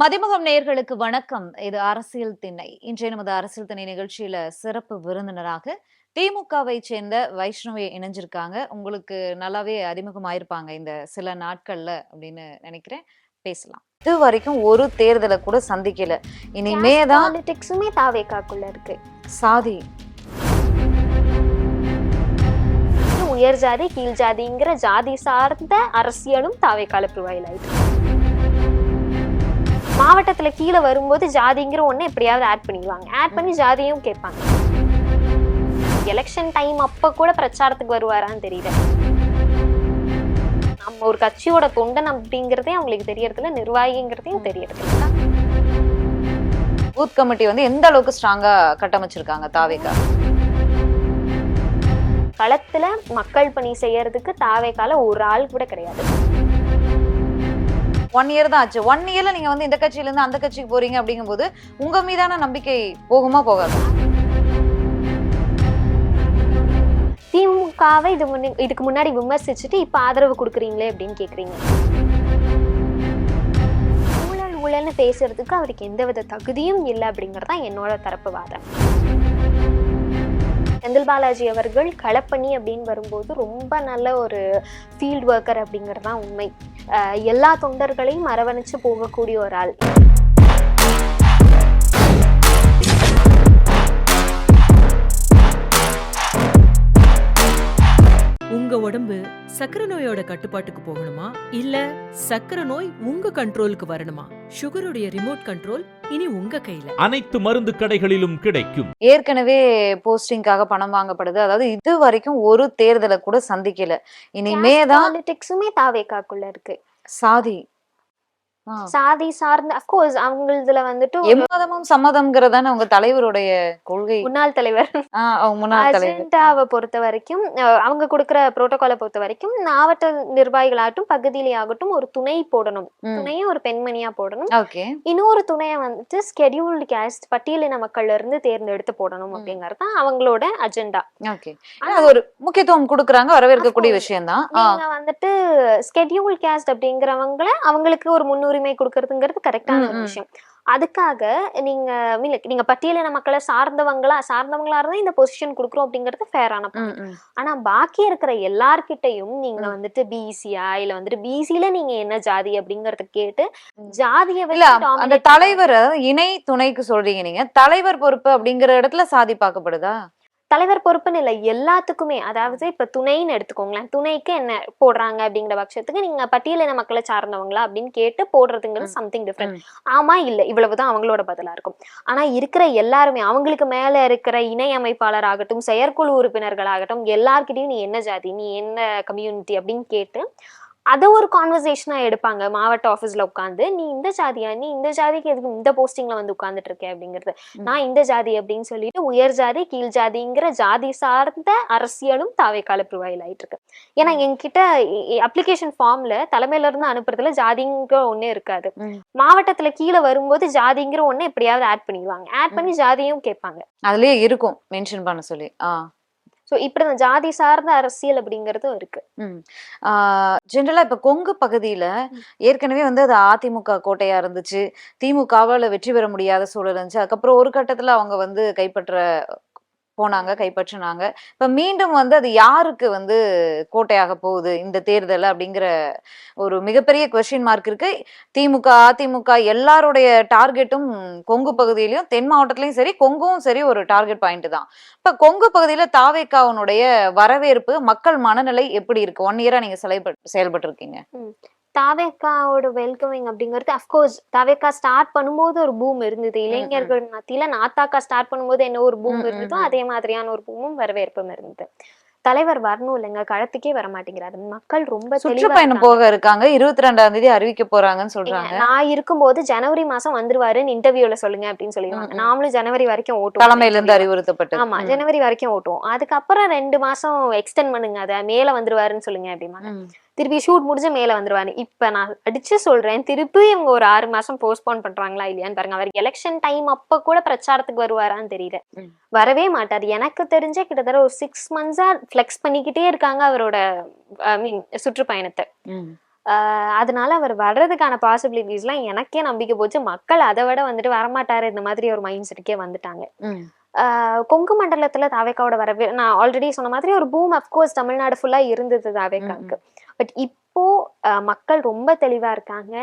மதிமுகம் நேயர்களுக்கு வணக்கம். இது அரசியல் திண்ணை. இன்றைய நமது அரசியல் திண்ணை நிகழ்ச்சியில சிறப்பு விருந்தினராக திமுகவை சேர்ந்த வைஷ்ணவி இணைஞ்சிருக்காங்க. உங்களுக்கு நல்லாவே அறிமுகமாயிருப்பாங்க இந்த சில நாட்கள்ல அப்படின்னு நினைக்கிறேன். பேசலாம். இது வரைக்கும் ஒரு தேர்தலை கூட சந்திக்கல. இனிமே தான் பாலிடிக்ஸுமே தாவேக்காக்குள்ள இருக்கு. சாதி. உயர் ஜாதி கீழ் ஜாதிங்கிற ஜாதி சார்ந்த அரசியலும் தாவேக்கால ப்ரிவைல் ஆயிட்டு மாவட்டத்துல கீழே வரும்போது ஜாதிங்கிற ஒண்ணு எப்படியாவது ஆட் பண்ணிடுவாங்க ஆட் பண்ணி ஜாதியும் கேட்பாங்க. எலெக்ஷன் டைம் அப்ப கூட பிரச்சாரத்துக்கு வருவாரான்னு தெரியல. நம்ம ஒரு கட்சியோட தொண்டன் அப்படிங்கிறதே அவங்களுக்கு தெரியறதில்ல நிர்வாகிங்கிறதையும் தெரியறதில்ல. பூத் கமிட்டி வந்து எந்த அளவுக்கு ஸ்ட்ராங்கா கட்டமைச்சிருக்காங்க தாவேகா களத்துல மக்கள் பணி செய்யறதுக்கு தாவேக்கால ஒரு ஆள் கூட கிடையாது. ஒன் இயர் தான் ஆச்சு. ஒன் இயர்ல நீங்க வந்து இந்த கட்சியில இருந்து அந்த கட்சிக்கு போறீங்க அப்படிங்கும்போது உங்க மீதான நம்பிக்கை போகுமா போகாது? திமுகவை இது முன்ன- இதுக்கு முன்னாடி விமர்சிச்சுட்டு இப்ப ஆதரவு கொடுக்குறீங்களே அப்படின்னு கேக்குறீங்க. ஊழல் ஊழல்னு பேசுறதுக்கு அவருக்கு எந்தவித தகுதியும் இல்லை அப்படிங்கறது தான் என்னோட தரப்பு வாதம். செந்தில் பாலாஜி அவர்கள் களப்பணி அப்படின்னு வரும்போது ரொம்ப நல்ல ஒரு ஃபீல்ட் ஒர்க்கர் அப்படிங்கிறது தான் உண்மை எல்லா தொண்டர்களையும் அரவணைச்சு போகக்கூடிய ஒரு ஆள். உடம்பு சக்கரை நோயோட கட்டுப்பாட்டுக்கு போகணுமா? இல்ல சக்கரை நோய் உங்க கண்ட்ரோலுக்கு வரணுமா? சுகருடைய ரிமோட் கண்ட்ரோல் இனி உங்க கையில. அனைத்து மருந்து கடைகளிலும் கிடைக்கும். ஏற்கனவே போஸ்டிங்காக பணம் வாங்கப்படுது. அதாவது இது வரைக்கும் ஒரு தேர்தலை கூட சந்திக்கல. இனிமே தான் பாலிடிக்ஸுமே தாவேக்காக்குள்ள இருக்கு. சாதி. சாதி சார்ந்த அப்கோர்ஸ் அவங்களதுல வந்துட்டு எம்மதமும் சம்மதம்ங்கிறதான உங்க தலைவருடைய கொள்கை? முன்னாள் தலைவர். அவங்க அஜெண்டாவை பொறுத்த வரைக்கும் அவங்க கொடுக்குற புரோட்டோகாலை பொறுத்த வரைக்கும் மாவட்ட நிர்வாகிகளாகட்டும் பகுதியிலே ஆகட்டும் ஒரு துணை போடணும். துணையை ஒரு பெண்மணியா போடணும். இன்னொரு துணையை வந்துட்டு ஸ்கெடியூல்டு கேஸ்ட் பட்டியலின மக்கள்ல இருந்து தேர்ந்தெடுத்து போடணும். அப்படிங்கறது தான் அவங்களோட அஜெண்டா ஒரு முக்கியத்துவம் கொடுக்கறாங்க வரவேற்கக்கூடிய. விஷயம் தான் நீங்க வந்துட்டு ஸ்கெடியூல் கேஸ்ட் அப்படிங்கிறவங்கள அவங்களுக்கு ஒரு முன்னுரிமை கொடுக்கறதுங்கிறது கரெக்டான ஒரு. விஷயம் அதுக்காக நீங்க நீங்க பட்டியலின மக்களை சார்ந்தவங்களா சார்ந்தவங்களா இருந்தா இந்த பொசிஷன் கொடுக்குறோம் அப்படிங்கிறது ஃபேரான ஆனா பாக்கி இருக்கிற எல்லார்கிட்டயும் நீங்க. வந்துட்டு பிசியா இல்ல வந்துட்டு பிசில நீங்க என்ன ஜாதி அப்படிங்கறத கேட்டு. ஜாதிய அந்த தலைவர் இணை துணைக்கு சொல்றீங்க நீங்க தலைவர் பொறுப்பு அப்படிங்கிற இடத்துல சாதி பார்க்கப்படுதா தலைவர் பொறுப்புன்னு இல்ல எல்லாத்துக்குமே அதாவது இப்ப துணைன்னு எடுத்துக்கோங்களேன் துணைக்கு என்ன போடுறாங்க அப்படிங்கிற பட்சத்துக்கு நீங்க பட்டியலின மக்களை சார்ந்தவங்களா அப்படின்னு கேட்டு போடுறதுங்கிறது. சம்திங் டிஃப்ரெண்ட் ம். ஆமா இல்ல இவ்வளவுதான் அவங்களோட பதிலா இருக்கும் ஆனா இருக்கிற எல்லாருமே அவங்களுக்கு மேல இருக்கிற இணை அமைப்பாளர் ஆகட்டும் செயற்குழு உறுப்பினர்கள் ஆகட்டும் எல்லார்கிட்டயும் நீ என்ன ஜாதி நீ என்ன கம்யூனிட்டி அப்படின்னு கேட்டு அதை ஒரு கான்வர்சேஷனா எடுப்பாங்க. மாவட்ட ஆபீஸ்ல உட்காந்து நீ இந்த ஜாதியா? நீ இந்த ஜாதிக்கு எதுக்கு இந்த போஸ்டிங்ல வந்து உட்கார்ந்துட்டு இருக்க அப்படிங்கிறது. நான் இந்த ஜாதி அப்படின்னு சொல்லிட்டு உயர் ஜாதி கீழ் ஜாதிங்கிற ஜாதி சார்ந்த அரசியலும் தாவேக்கால ப்ரிவைல் ஆயிட்டு இருக்கு ஏன்னா என்கிட்ட அப்ளிகேஷன் ஃபார்ம்ல தலைமையில இருந்து அனுப்புறதுல ஜாதிங்கிற ஒண்ணே இருக்காது. மாவட்டத்துல கீழே வரும்போது ஜாதிங்கிற ஒண்ணு எப்படியாவது ஆட் பண்ணிடுவாங்க. ஆட் பண்ணி ஜாதியும் கேட்பாங்க. அதுலயே இருக்கும். மென்ஷன் பண்ண சொல்லி. ஆ. சோ இப்படி அந்த ஜாதி சார்ந்த அரசியல் அப்படிங்கறதும் இருக்கு. ஜென்ரலா இப்ப கொங்கு பகுதியில ஏற்கனவே வந்து அது அதிமுக கோட்டையா இருந்துச்சு. திமுகவால வெற்றி பெற முடியாத சூழல் இருந்துச்சு. அதுக்கப்புறம் ஒரு கட்டத்துல அவங்க வந்து கைப்பற்ற போனாங்க கைப்பற்றினாங்க. இப்ப மீண்டும் வந்து அது யாருக்கு வந்து கோட்டையாக போகுது இந்த தேர்தல் அப்படிங்கிற ஒரு மிகப்பெரிய கொஸ்டின் மார்க் இருக்கு. திமுக அதிமுக எல்லாருடைய டார்கெட்டும் கொங்கு பகுதியிலையும் தென் மாவட்டத்திலையும் சரி கொங்கும் சரி ஒரு டார்கெட் பாயிண்ட் தான். இப்ப கொங்கு பகுதியில தாவேக்காவனுடைய வரவேற்பு மக்கள் மனநிலை எப்படி இருக்கு? ஒன் இயரா நீங்க செயல்பட்டு செயல்பட்டு இருக்கீங்க தாவேக்காவோட வெல்கமிங் அப்படிங்கிறது அஃப்கோர்ஸ் தாவேக்கா ஸ்டார்ட் பண்ணும்போது ஒரு பூம் இருந்தது. இளைஞர்கள் மத்தியில நாத்தாக்கா ஸ்டார்ட் பண்ணும்போது என்ன ஒரு பூம் இருந்ததோ. அதே மாதிரியான ஒரு பூமும் வரவேற்பும் இருந்தது. தலைவர் வரணும் இல்லைங்க களத்துக்கே வர மாட்டேங்கிறாரு. மக்கள் ரொம்ப சுற்றுப்பயணம். போக இருக்காங்க. இருபத்தி ரெண்டாம் தேதி அறிவிக்க போறாங்கன்னு சொல்றாங்க. நான் இருக்கும்போது ஜனவரி மாசம் வந்துருவாருன்னு இன்டர்வியூல சொல்லுங்க அப்படின்னு சொல்லிடுவாங்க. நாமளும் ஜனவரி வரைக்கும் ஓட்டுவோம். தலைமையில இருந்து அறிவுறுத்தப்பட்டு. ஆமா ஜனவரி வரைக்கும் ஓட்டுவோம். அதுக்கப்புறம் ரெண்டு மாசம் எக்ஸ்டெண்ட் பண்ணுங்க அதை மேல வந்துருவாருன்னு சொல்லுங்க அப்படிமா. திருப்பி ஷூட் முடிஞ்சு மேல வந்துருவாரு. இப்ப நான் அடிச்சு சொல்றேன் திருப்பி இவங்க ஒரு ஆறு மாசம் போஸ்ட்போன் பண்றாங்களா இல்லையான்னு பாருங்க. அவர் எலெக்ஷன் டைம் அப்ப கூட பிரச்சாரத்துக்கு வருவாரான்னு தெரியல. வரவே மாட்டார். எனக்கு தெரிஞ்ச கிட்டத்தட்ட ஒரு சிக்ஸ் மந்த்ஸா ஃபிளெக்ஸ் பண்ணிக்கிட்டே இருக்காங்க அவரோட ஐ மீன் சுற்றுப்பயணத்தை. அதனால அவர் வர்றதுக்கான பாசிபிலிட்டிஸ்லாம் எனக்கே நம்பிக்கை போச்சு. மக்கள் அதை விட வந்துட்டு வரமாட்டாரு. இந்த மாதிரி ஒரு மைண்ட் செட்டுக்கே வந்துட்டாங்க. கொங்கு மண்டலத்துல தாவேக்காவோட வரவே நான் ஆல்ரெடி சொன்ன மாதிரி ஒரு பூம் அஃப்கோர்ஸ் தமிழ்நாடு ஃபுல்லா இருந்தது தாவேக்காக்கு. பட் இப்போ மக்கள் ரொம்ப தெளிவா இருக்காங்க.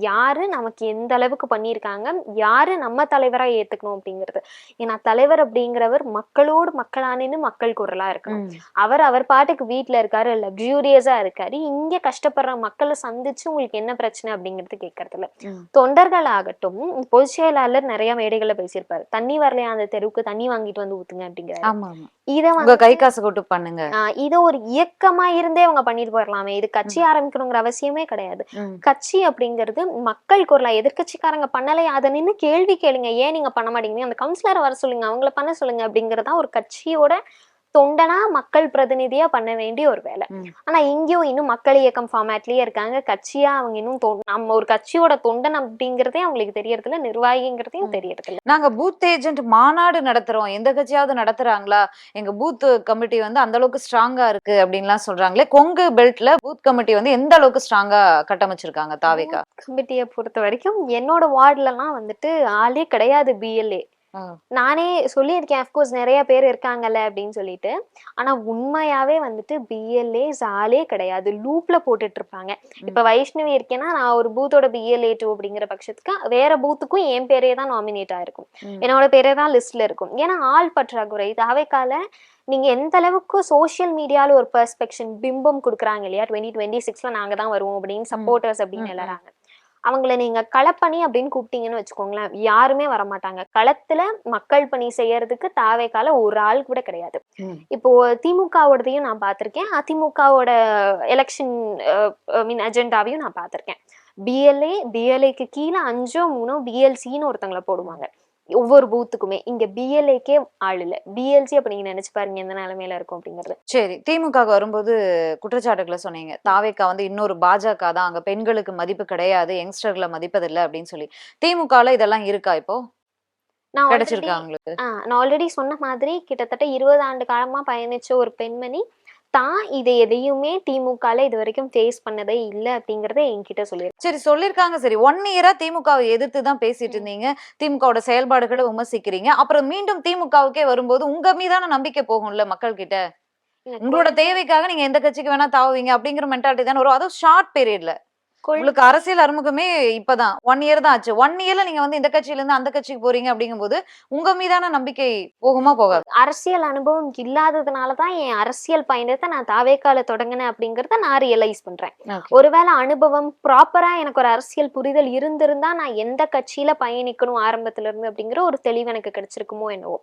யாரு நமக்கு எந்த அளவுக்கு பண்ணியிருக்காங்க? யாரு நம்ம தலைவரா ஏத்துக்கணும் அப்படிங்கிறது. ஏன்னா தலைவர் அப்படிங்கிறவர் மக்களோடு மக்களானு மக்கள் குரலா இருக்கணும். அவர் அவர் பாட்டுக்கு வீட்ல இருக்காரு லக்ஸூரியஸா இருக்காரு. இங்க கஷ்டப்படுற மக்களை சந்திச்சு உங்களுக்கு என்ன பிரச்சனை அப்படிங்கிறது கேட்கறது இல்ல ம். தொண்டர்கள் ஆகட்டும் பொதுச் செயலாளர் நிறைய மேடைகள்ல பேசியிருப்பாரு. தண்ணி வரலையா அந்த தெருவுக்கு? தண்ணி வாங்கிட்டு வந்து ஊத்துங்க அப்படிங்கிறாரு. இத கை காசு கொட்டு பண்ணுங்க. இத ஒரு இயக்கமா இருந்தே அவங்க பண்ணிட்டு போயிடலாமே இது கட்சி ஆரம்பிக்கணுங்கிற அவசியமே கிடையாது. கட்சி அப்படிங்கிறது மக்கள் குரலா எதிர்க்கட்சிக்காரங்க பண்ணலையா? அதை நின்னு கேள்வி கேளுங்க. ஏன் நீங்க பண்ண மாட்டேங்கிறீங்க அந்த கவுன்சிலரை வர சொல்லுங்க அவங்கள பண்ண சொல்லுங்க அப்படிங்கறதா ஒரு கட்சியோட தொண்டனா மக்கள் பிரதிநிதியா பண்ண வேண்டிய ஒரு வேலை. ஆனா இங்கேயும் இன்னும் மக்கள் இயக்கம் ஃபார்மேட்லயே இருக்காங்க. கட்சியா அவங்க இன்னும் நம்ம ஒரு கட்சியோட தொண்டன் அப்படிங்கறதே அவங்களுக்கு தெரியறது இல்ல நிர்வாகிங்கிறதையும். தெரியறது இல்ல நாங்க பூத் ஏஜென்ட் மாநாடு நடத்துறோம். எந்த கட்சியாவது நடத்துறாங்களா? எங்க பூத் கமிட்டி வந்து அந்த அளவுக்கு ஸ்ட்ராங்கா இருக்கு அப்படின்லாம் சொல்றாங்களே கொங்கு பெல்ட்ல பூத் கமிட்டி வந்து எந்த அளவுக்கு ஸ்ட்ராங்கா கட்டமைச்சிருக்காங்க தாவேக்கா? கமிட்டியை பொறுத்த வரைக்கும் என்னோட வார்டுலலாம் வந்துட்டு ஆளே கிடையாது பிஎல்ஏ. நானே சொல்லியிருக்கேன் அஃப்கோர்ஸ் நிறைய பேர் இருக்காங்கல்ல அப்படின்னு சொல்லிட்டு. ஆனா உண்மையாவே வந்துட்டு பிஎல்ஏ ஆளே கிடையாது. லூப்ல போட்டுட்டு இருப்பாங்க இப்ப வைஷ்ணவி இருக்கேன்னா நான் ஒரு பூத்தோட பிஎல்ஏ டூ அப்படிங்கிற பட்சத்துக்கு வேற பூத்துக்கும் என் பேரே தான் நாமினேட் ஆயிருக்கும். என்னோட பேரே தான் லிஸ்ட்ல இருக்கும். ஏன்னா ஆள் பற்றாக்குறை. தாவைக்கால நீங்க எந்த அளவுக்கு சோஷியல் மீடியால ஒரு பெர்ஸ்பெக்ஷன் பிம்பம் கொடுக்குறாங்க இல்லையா? டுவெண்ட்டி டுவெண்ட்டி சிக்ஸ்ல நாங்க தான் வருவோம் அப்படின்னு சப்போர்ட்டர்ஸ் அப்படின்னு. எல்லாராங்க அவங்கள நீங்க களப்பணி அப்படின்னு கூப்பிட்டீங்கன்னு வச்சுக்கோங்களேன் யாருமே வரமாட்டாங்க. களத்துல மக்கள் பணி செய்யறதுக்கு தாவேக்கால ஒரு ஆள் கூட கிடையாது. இப்போ திமுகவோடதையும் நான் பார்த்திருக்கேன். அதிமுகவோட எலெக்ஷன் மீன் அஜெண்டாவையும் நான் பார்த்திருக்கேன். பிஎல்ஏ பிஎல்ஏக்கு கீழே அஞ்சோ மூணோ பிஎல்சின்னு ஒருத்தங்களை போடுவாங்க. ஒவ்வொரு பூத்துக்குமே இங்க பிஎல்ஏக்கே ஆள் இல்ல. பிஎல்சி அப்ப நீங்க நினைச்சு பாருங்க எந்த நிலைமையில இருக்கும் அப்படிங்கிறது. சரி திமுக வரும்போது குற்றச்சாட்டுகளை சொன்னீங்க. தாவேக்கா வந்து இன்னொரு பாஜக தான். அங்க பெண்களுக்கு மதிப்பு கிடையாது யங்ஸ்டர்களை மதிப்பதில்லை அப்படின்னு சொல்லி. திமுகல இதெல்லாம் இருக்கா இப்போ? நான் ஆல்ரெடி சொன்ன மாதிரி கிட்டத்தட்ட இருபது ஆண்டு காலமா பயணிச்ச ஒரு பெண்மணி தான் இதை எதையுமே திமுகல இது வரைக்கும் ஃபேஸ் பண்ணதே இல்லை அப்படிங்கறத என்கிட்ட சொல்லியிருக்காங்க சரி சொல்லிருக்காங்க. சரி ஒன் இயரா திமுகவை எதிர்த்து தான் பேசிட்டு. இருந்தீங்க. திமுகவோட செயல்பாடுகளை விமர்சிக்கிறீங்க. அப்புறம் மீண்டும் திமுகவுக்கே வரும்போது உங்க மீதான நம்பிக்கை போகும்ல மக்கள் கிட்ட உங்களோட தேவைக்காக நீங்க எந்த கட்சிக்கு வேணா தாவுவீங்க அப்படிங்கிற மென்டாலிட்டி தானே வரும். அதுவும் ஷார்ட் பீரியட்ல உங்களுக்கு அரசியல் அறிமுகமே இப்பதான். ஒன் இயர் தான் ஆச்சு. ஒன் இயர்ல நீங்க வந்து இந்த கட்சியில இருந்து அந்த கட்சிக்கு போறீங்க அப்படிங்கும்போது உங்க மீதான நம்பிக்கை போகுமா போகாது? அரசியல் அனுபவம் இல்லாததுனால தான் என் அரசியல் பயணத்தை நான் தாவேக்கால தொடங்கினேன் அப்படிங்கறத நான் ரியலைஸ் பண்றேன். ஒருவேளை அனுபவம் ப்ராப்பரா எனக்கு ஒரு அரசியல் புரிதல் இருந்திருந்தா நான் எந்த கட்சியில பயணிக்கணும் ஆரம்பத்துல இருந்து அப்படிங்கிற ஒரு தெளிவு எனக்கு கிடைச்சிருக்குமோ என்னவோ.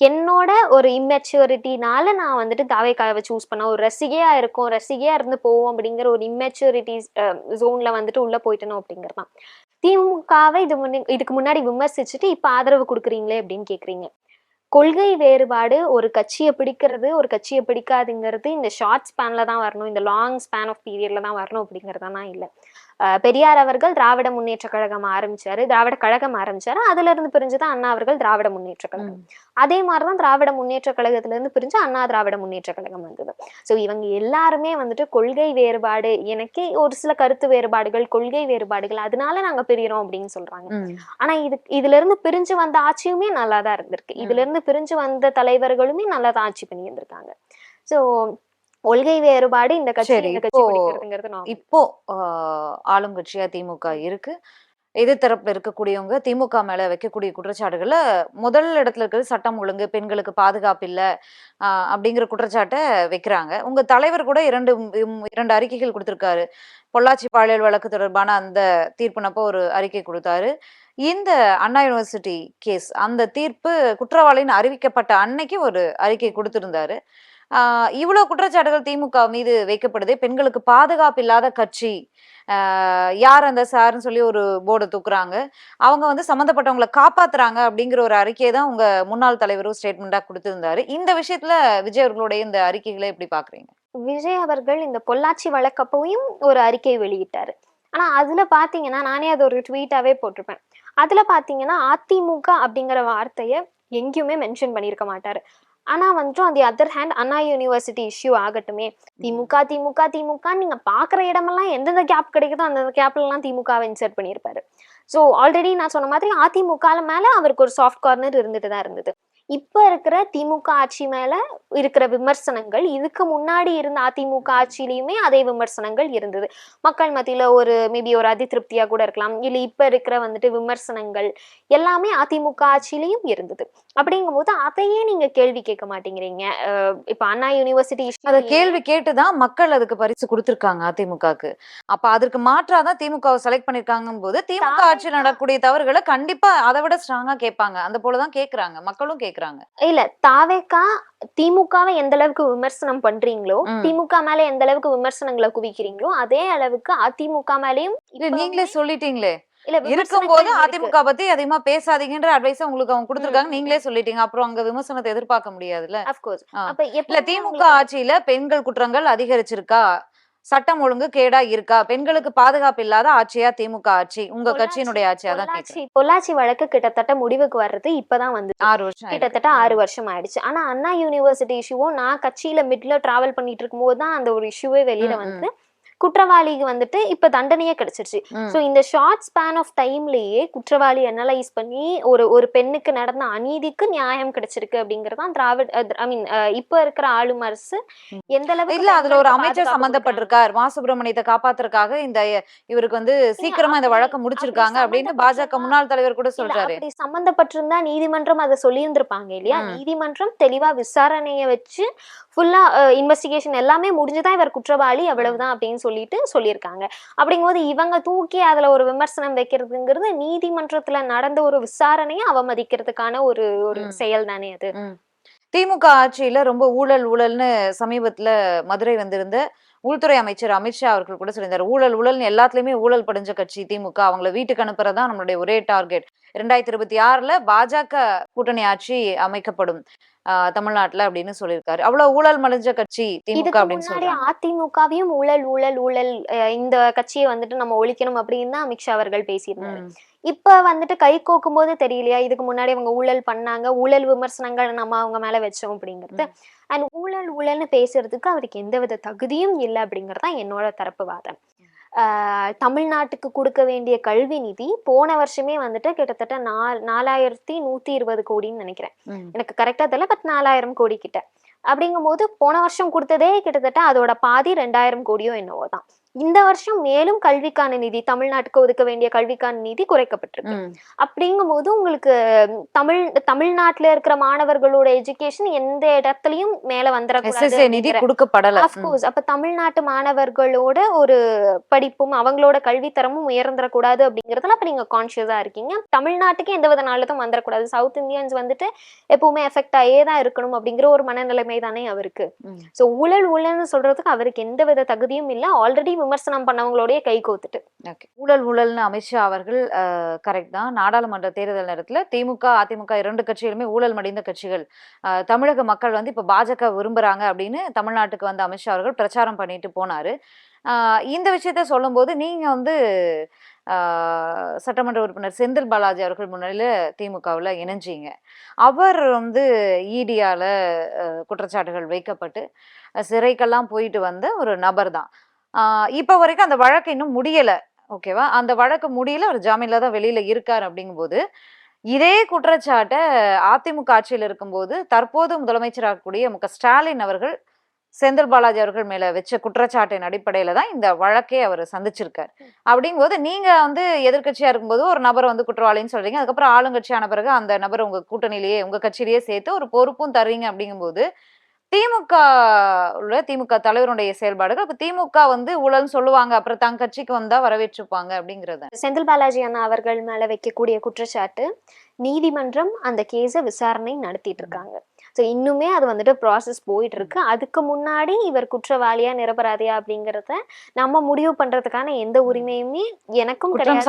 என்னோட ஒரு இம்மெச்சூரிட்டினால நான் வந்துட்டு தாவேக்காவை சூஸ் பண்ண ஒரு ரசிகையா இருக்கும் ரசிகையா இருந்து போவோம் அப்படிங்கிற ஒரு இம்மெச்சூரிட்டி ஜோன்ல வந்துட்டு உள்ள போயிட்டணும் அப்படிங்கறதான். திமுகவை இது முன்ன இதுக்கு முன்னாடி விமர்சிச்சுட்டு இப்ப ஆதரவு கொடுக்குறீங்களே அப்படின்னு கேக்குறீங்க. கொள்கை வேறுபாடு ஒரு கட்சியை பிடிக்கிறது ஒரு கட்சியை பிடிக்காதுங்கிறது இந்த ஷார்ட் ஸ்பேன்ல தான் வரணும் இந்த லாங் ஸ்பேன் ஆஃப் பீரியட்ல தான் வரணும் அப்படிங்கறதெல்லாம் இல்லை. பெரியார் அவர்கள் திராவிட முன்னேற்ற கழகம் ஆரம்பிச்சாரு. திராவிட கழகம் ஆரம்பிச்சாரு. அதுல இருந்து பிரிஞ்சுதான் அண்ணா அவர்கள் திராவிட முன்னேற்ற கழகம். அதே மாதிரிதான் திராவிட முன்னேற்ற கழகத்துல இருந்து பிரிஞ்சு அண்ணா திராவிட முன்னேற்ற கழகம் வந்தது. சோ இவங்க எல்லாருமே வந்துட்டு கொள்கை வேறுபாடு எனக்கு ஒரு சில கருத்து வேறுபாடுகள் கொள்கை வேறுபாடுகள் அதனால நாங்க பிரியறோம் அப்படின்னு சொல்றாங்க. ஆனா இது இதுல இருந்து பிரிஞ்சு வந்த ஆட்சியுமே நல்லா தான் இருந்திருக்கு. இதுல இருந்து பிரிஞ்சு வந்த தலைவர்களுமே நல்லா தான் ஆட்சி பண்ணி இருந்திருக்காங்க சோ கொள்கை வேறுபாடு இந்த கட்சி இப்போ- ஆளுங்கட்சியா திமுக இருக்கு. எதிர்த்தரப்புல இருக்கக்கூடியவங்க திமுக மேல வைக்கக்கூடிய குற்றச்சாட்டுகள்ல முதல் இடத்துல இருக்கிறது சட்டம் ஒழுங்கு பெண்களுக்கு பாதுகாப்பு இல்ல அப்படிங்கிற குற்றச்சாட்டை வைக்கிறாங்க. உங்க தலைவர் கூட இரண்டு இரண்டு அறிக்கைகள் கொடுத்திருக்காரு. பொள்ளாச்சி பாலியல் வழக்கு தொடர்பான அந்த தீர்ப்புனப்போ ஒரு அறிக்கை கொடுத்தாரு. இந்த அண்ணா யூனிவர்சிட்டி கேஸ் அந்த தீர்ப்பு குற்றவாளின்னு அறிவிக்கப்பட்ட அன்னைக்கு ஒரு அறிக்கை கொடுத்திருந்தாரு. இவ்வளவு குற்றச்சாட்டுகள் திமுக மீது வைக்கப்படுது. பெண்களுக்கு பாதுகாப்பு இல்லாத கட்சி. ஆஹ் யார் அந்த சார்னு சொல்லி ஒரு போர்டை தூக்குறாங்க. அவங்க வந்து சம்மந்தப்பட்டவங்களை காப்பாத்துறாங்க அப்படிங்கிற ஒரு அறிக்கையை தான் உங்க முன்னாள் தலைவரும் ஸ்டேட்மெண்டா கொடுத்திருந்தாரு. இந்த விஷயத்துல விஜய் அவர்களுடைய இந்த அறிக்கைகளை எப்படி பாக்குறீங்க? விஜய் அவர்கள் இந்த பொள்ளாச்சி வழக்கப்பவும் ஒரு அறிக்கை வெளியிட்டாரு. ஆனா அதுல பாத்தீங்கன்னா நானே அது ஒரு ட்வீட்டாவே போட்டிருப்பேன். அதுல பாத்தீங்கன்னா அதிமுக அப்படிங்கிற வார்த்தையை எங்கேயுமே மென்ஷன் பண்ணியிருக்க மாட்டாரு. ஆனா வந்துட்டு the other hand Anna university issue ஆகட்டுமே. DMK DMK DMK நீங்க பாக்குற இடமெல்லாம் எந்தெந்த கேப் கிடைக்குதோ அந்தந்த கேப்ல எல்லாம் திமுகவை இன்சர்ட் பண்ணியிருப்பாரு. ஸோ ஆல்ரெடி நான் சொன்ன மாதிரி அதிமுக மேல அவருக்கு ஒரு சாஃப்ட் கார்னர் இருந்துட்டு தான் இருந்தது. இப்ப இருக்கிற திமுக ஆட்சி மேல இருக்கிற விமர்சனங்கள் இதுக்கு முன்னாடி இருந்த அதிமுக ஆட்சியிலயுமே அதே விமர்சனங்கள் இருந்தது. மக்கள் மத்தியில ஒரு மேபி ஒரு அதிருப்தியா கூட இருக்கலாம். இல்ல இப்ப இருக்கிற வந்துட்டு விமர்சனங்கள் எல்லாமே அதிமுக ஆட்சியிலயும் இருந்தது. அப்படிங்கும்போது அதையே நீங்க கேள்வி கேட்க மாட்டேங்கிறீங்க. இப்ப அண்ணா யூனிவர்சிட்டி அத கேள்வி கேட்டுதான் மக்கள் அதுக்கு பரிசு கொடுத்திருக்காங்க அதிமுகக்கு. அப்ப அதற்கு மாற்றாதான் திமுகவை செலக்ட் பண்ணிருக்காங்கும் போது திமுக ஆட்சியில் நடக்கக்கூடிய தவறுகளை கண்டிப்பா அதை விட ஸ்ட்ராங்கா கேட்பாங்க. அந்த போலதான் கேக்குறாங்க மக்களும் கேக்குறாங்க இல்ல தாவேக்கா திமுகவை எந்த அளவுக்கு விமர்சனம் பண்றீங்களோ. திமுக மேல எந்த அளவுக்கு விமர்சனங்களை குவிக்கிறீங்களோ அதே அளவுக்கு அதிமுக மேலயும் நீங்களே சொல்லிட்டீங்களே. இல்ல இருக்கும்போது விமர்சனங்கள் இருக்கு. அதிமுக பத்தி அதிகமா பேசாதீங்கன்ற அட்வைஸ் உங்களுக்கு அவங்க கொடுத்திருக்காங்க. நீங்களே சொல்லிட்டீங்க. அப்புறம் அங்க விமர்சனத்தை எதிர்பார்க்க முடியாதுல்ல? இல்ல திமுக ஆட்சியில பெண்கள் குற்றங்கள் அதிகரிச்சிருக்கா? சட்டம் ஒழுங்கு கேடா இருக்கா? பெண்களுக்கு பாதுகாப்பு இல்லாத ஆட்சியா திமுக ஆட்சி? உங்க கட்சியினுடைய ஆட்சியா தான் பொள்ளாச்சி வழக்கு கிட்டத்தட்ட முடிவுக்கு வர்றது இப்பதான் வந்து ஆறு வருஷம். கிட்டத்தட்ட ஆறு வருஷம் ஆயிடுச்சு. ஆனா அண்ணா யூனிவர்சிட்டி இஷ்யூவும் நான் கட்சியில மிட்ல டிராவல் பண்ணிட்டு இருக்கும்போது தான் அந்த ஒரு இஷ்யூவே வெளியில. வந்து. குற்றவாளிக்கு வந்துட்டு இப்ப தண்டனையே கிடைச்சிருச்சு. சோ இந்த ஷார்ட் ஸ்பேன் ஆஃப் டைம்லயே குற்றவாளி அனலைஸ் பண்ணி ஒரு ஒரு பெண்ணுக்கு நடந்த அநீதிக்கு நியாயம் கிடைச்சிருக்கு அப்படிங்கறது தான் திராவிட் ஐ மீன் இப்ப இருக்கிற ஆளும் அரசு. எந்த அளவுக்கு இல்ல அதுல ஒரு அமைச்சர் சம்பந்தப்பட்டிருக்கார். மா சுப்பிரமணியத்தை காப்பாத்துறதுக்காக இந்த இவருக்கு வந்து சீக்கிரமா இந்த வழக்க முடிச்சிருக்காங்க அப்படின்னு பாஜக முன்னாள் தலைவர் கூட சொல்றாரு. அப்படி சம்பந்தப்பட்டிருந்தா நீதிமன்றம் அதை சொல்லியிருந்திருப்பாங்க இல்லையா. நீதிமன்றம் தெளிவா விசாரணைய வச்சு ஃபுல்லா இன்வெஸ்டிகேஷன் எல்லாமே முடிஞ்சுதான் இவர் குற்றவாளி அவ்வளவுதான் அப்படின்னு சொல்லிட்டு சொல்லியிருக்காங்க. அப்படிங்கும்போது இவங்க தூக்கி அதுல ஒரு விமர்சனம் வைக்கிறதுங்கிறது நீதிமன்றத்துல நடந்த ஒரு விசாரணையை அவமதிக்கிறதுக்கான ஒரு ஒரு. செயல் தானே அது. திமுக ஆட்சியில ரொம்ப ஊழல் ஊழல்னு சமீபத்துல மதுரை வந்திருந்த உள்துறை அமைச்சர் அமித்ஷா அவர்கள் கூட சொல்லியிருந்தாரு. ஊழல் ஊழல்னு எல்லாத்துலயுமே ஊழல் படிஞ்ச கட்சி திமுக. அவங்கள வீட்டுக்கு அனுப்புறதுதான் நம்மளுடைய ஒரே டார்கெட். இரண்டாயிரத்தி இருபத்தி ஆறுல பாஜக கூட்டணி ஆட்சி அமைக்கப்படும் தமிழ்நாட்டுல அப்படின்னு சொல்லியிருக்காரு. அவ்வளவு ஊழல் மலிஞ்ச கட்சி திமுக அப்படின்னு சொல்றாங்க. அதிமுகவையும் ஊழல் ஊழல் ஊழல் இந்த கட்சியை வந்துட்டு நம்ம ஒழிக்கணும் அப்படின்னு தான் அமித்ஷா அவர்கள் பேசியிருந்தாரு. இப்ப வந்துட்டு கை கோக்கும் போது தெரியலையா? இதுக்கு முன்னாடி அவங்க ஊழல் பண்ணாங்க. ஊழல் விமர்சனங்கள் நம்ம அவங்க மேல வச்சோம் அப்படிங்கிறது. அண்ட் ஊழல் ஊழல்னு பேசுறதுக்கு அவருக்கு எந்தவித தகுதியும் இல்லை அப்படிங்கிறது தான் என்னோட தரப்பு வாதம். ஆஹ் தமிழ்நாட்டுக்கு கொடுக்க வேண்டிய கல்வி நிதி போன வருஷமே வந்துட்டு கிட்டத்தட்ட நால் நாலாயிரத்தி நூத்தி இருபது கோடின்னு நினைக்கிறேன். எனக்கு கரெக்டா தெரியல பட் நாலாயிரம் கோடி கிட்ட. அப்படிங்கும்போது போன வருஷம் கொடுத்ததே கிட்டத்தட்ட அதோட பாதி ரெண்டாயிரம் கோடியோ என்னவோ தான். இந்த வருஷம் மேலும் கல்விக்கான நிதி தமிழ்நாட்டுக்கு ஒதுக்க வேண்டிய கல்விக்கான நிதி குறைக்கப்பட்டிருக்கு. ம். அப்படிங்கும்போது உங்களுக்கு தமிழ் தமிழ்நாட்டுல இருக்கிற மாணவர்களோட எஜுகேஷன் எந்த இடத்துலயும் மேல வந்துடக்கூடாது நிதி கொடுக்கப்படல. அப்ப தமிழ்நாட்டு மாணவர்களோட ஒரு படிப்பும் அவங்களோட கல்வித்தரமும் உயர்ந்துடக்கூடாது அப்படிங்கறதுல அப்ப நீங்க கான்சியஸா இருக்கீங்க. தமிழ்நாட்டுக்கு எந்த வித நல்லதும் வந்துடக்கூடாது சவுத் இந்தியன்ஸ் வந்துட்டு எப்பவுமே எஃபெக்ட் ஆயே தான் இருக்கணும் அப்படிங்கிற ஒரு மனநிலைமை தானே அவருக்கு. சோ ஊழல் ஊழல்னு சொல்றதுக்கு அவருக்கு எந்த வித தகுதியும் இல்ல. ஆல்ரெடி விமர்சனம் பண்ணவங்களோடய கை கோத்துட்டு. ஊழல் ஊழல்னு அமித்ஷா அவர்கள் கரெக்ட் தான். நாடாளுமன்ற தேர்தல் நேரத்தில் திமுக அதிமுக இரண்டு கட்சிகளுமே ஊழல் மடிந்த கட்சிகள். தமிழக மக்கள் வந்து இப்போ பாஜக விரும்புறாங்க அப்படின்னு தமிழ்நாட்டுக்கு வந்து அமித்ஷா அவர்கள் பிரச்சாரம் பண்ணிட்டு போனாரு. இந்த விஷயத்த சொல்லும்போது நீங்க வந்து சட்டமன்ற உறுப்பினர் செந்தில் பாலாஜி அவர்கள் முன்னிலையில திமுகவில் இணைஞ்சீங்க. அவர் வந்து ஈடியால குற்றச்சாட்டுகள் வைக்கப்பட்டு சிறைக்கெல்லாம் போயிட்டு வந்த ஒரு நபர் தான். இப்ப வரைக்கும் அந்த வழக்கு இன்னும் முடியல ஓகேவா? அந்த வழக்கு முடியல அவர் ஜாமீன்ல தான் வெளியில இருக்கார் அப்படிங்கும்போது இதே குற்றச்சாட்டை அதிமுக ஆட்சியில் இருக்கும்போது தற்போது முதலமைச்சராக இருக்கக்கூடிய மு க ஸ்டாலின் அவர்கள் செந்தில் பாலாஜி அவர்கள் மேல வச்ச குற்றச்சாட்டின் அடிப்படையில தான் இந்த வழக்கே அவர் சந்திச்சிருக்கார். அப்படிங்கும்போது நீங்க வந்து எதிர்கட்சியா இருக்கும்போது ஒரு நபர் வந்து குற்றவாளின்னு சொல்றீங்க அதுக்கப்புறம் ஆளுங்கட்சியான பிறகு அந்த நபர் உங்க கூட்டணியிலேயே உங்க கட்சியிலேயே சேர்த்து ஒரு பொறுப்பும் தர்றீங்க அப்படிங்கும்போது திமுக உள்ள திமுக தலைவருடைய செயல்பாடுகள் அப்ப திமுக வந்து ஊழல்னு சொல்லுவாங்க அப்புறம் தங்க கட்சிக்கு வந்தா வரவேற்றுப்பாங்க அப்படிங்கறது. செந்தில் பாலாஜி அண்ணா அவர்கள் மேல வைக்கக்கூடிய குற்றச்சாட்டு நீதிமன்றம் அந்த கேஸை விசாரணை நடத்திட்டு இருக்காங்க. ஸோ இன்னுமே அது வந்துட்டு ப்ராசஸ் போயிட்டு இருக்கு அதுக்கு முன்னாடி இவர் குற்றவாளியா நிரபராதியா அப்படிங்கறத நம்ம முடிவு பண்றதுக்கான எந்த உரிமையுமே எனக்கும் கிடையாது.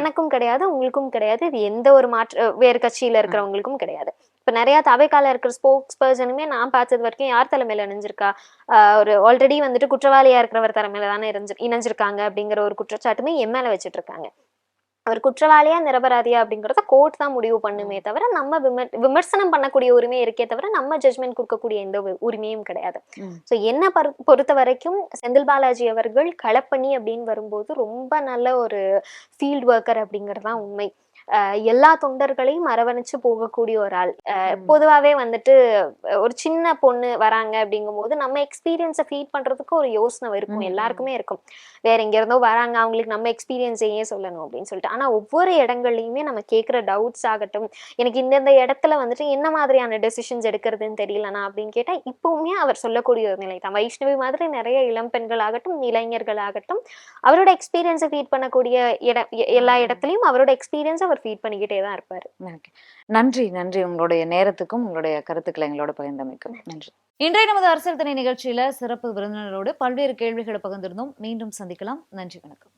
எனக்கும் கிடையாது உங்களுக்கும் கிடையாது. இது எந்த ஒரு மாற்று வேறு கட்சியில இருக்கிறவங்களுக்கும் கிடையாது. இப்ப நிறைய தவைக்கால இருக்கிற ஸ்போக்ஸ் பர்சனுமே நான் பார்த்தது வரைக்கும் யார் தலைமையில இணைஞ்சிருக்கா? ஒரு ஆல்ரெடி வந்துட்டு குற்றவாளியா இருக்கிறவர் தலைமையில தானே இணைஞ்சு இணைஞ்சிருக்காங்க அப்படிங்கிற ஒரு குற்றச்சாட்டுமே என் மேல வச்சுட்டு இருக்காங்க அவர் குற்றவாளியா நிரபராதியா அப்படிங்கறத கோர்ட் தான் முடிவு பண்ணுமே தவிர நம்ம விமர் விமர்சனம் பண்ணக்கூடிய உரிமை இருக்கே தவிர நம்ம ஜட்மெண்ட் கொடுக்கக்கூடிய எந்த உரிமையும் கிடையாது. ஸோ என்ன பொறுத்த வரைக்கும் செந்தில் பாலாஜி அவர்கள் களப்பணி அப்படின்னு வரும்போது ரொம்ப நல்ல ஒரு ஃபீல்ட் ஒர்க்கர் அப்படிங்கிறது தான் உண்மை. எல்லா தொண்டர்களையும் அரவணைச்சு போகக்கூடிய ஒரு ஆள். பொதுவாவே வந்துட்டு ஒரு சின்ன பொண்ணு வராங்க அப்படிங்கும்போது நம்ம எக்ஸ்பீரியன்ஸை ஃபீட் பண்றதுக்கு ஒரு யோசனை இருக்கும். எல்லாருக்குமே இருக்கும் வேற எங்க இருந்தோ வராங்க அவங்களுக்கு நம்ம எக்ஸ்பீரியன்ஸை ஏன் சொல்லணும் அப்படின்னு சொல்லிட்டு ஆனா ஒவ்வொரு இடங்கள்லயுமே நம்ம கேட்குற டவுட்ஸ் ஆகட்டும் எனக்கு இந்தந்த இடத்துல வந்துட்டு என்ன மாதிரியான டெசிஷன்ஸ் எடுக்கிறதுன்னு தெரியலனா அப்படின்னு கேட்டா இப்பவுமே அவர் சொல்லக்கூடிய ஒரு நிலை தான் வைஷ்ணவி மாதிரி நிறைய இளம் பெண்கள் ஆகட்டும் இளைஞர்கள் ஆகட்டும் அவரோட எக்ஸ்பீரியன்ஸை ஃபீட் பண்ணக்கூடிய இடம் எல்லா. இடத்துலயும் அவரோட எக்ஸ்பீரியன்ஸ் அவர் ஃபீட் பண்ணிக்கிட்டே தான் இருப்பாரு. நன்றி நன்றி. உங்களுடைய நேரத்துக்கும் உங்களுடைய கருத்துக்களை எங்களோட பகிர்ந்தமைக்கும். நன்றி. இன்றைய நமது அரசியல் திணை நிகழ்ச்சியில சிறப்பு விருந்தினரோடு பல்வேறு கேள்விகளை பகிர்ந்திருந்தோம். மீண்டும் சந்திக்கலாம். நன்றி வணக்கம்.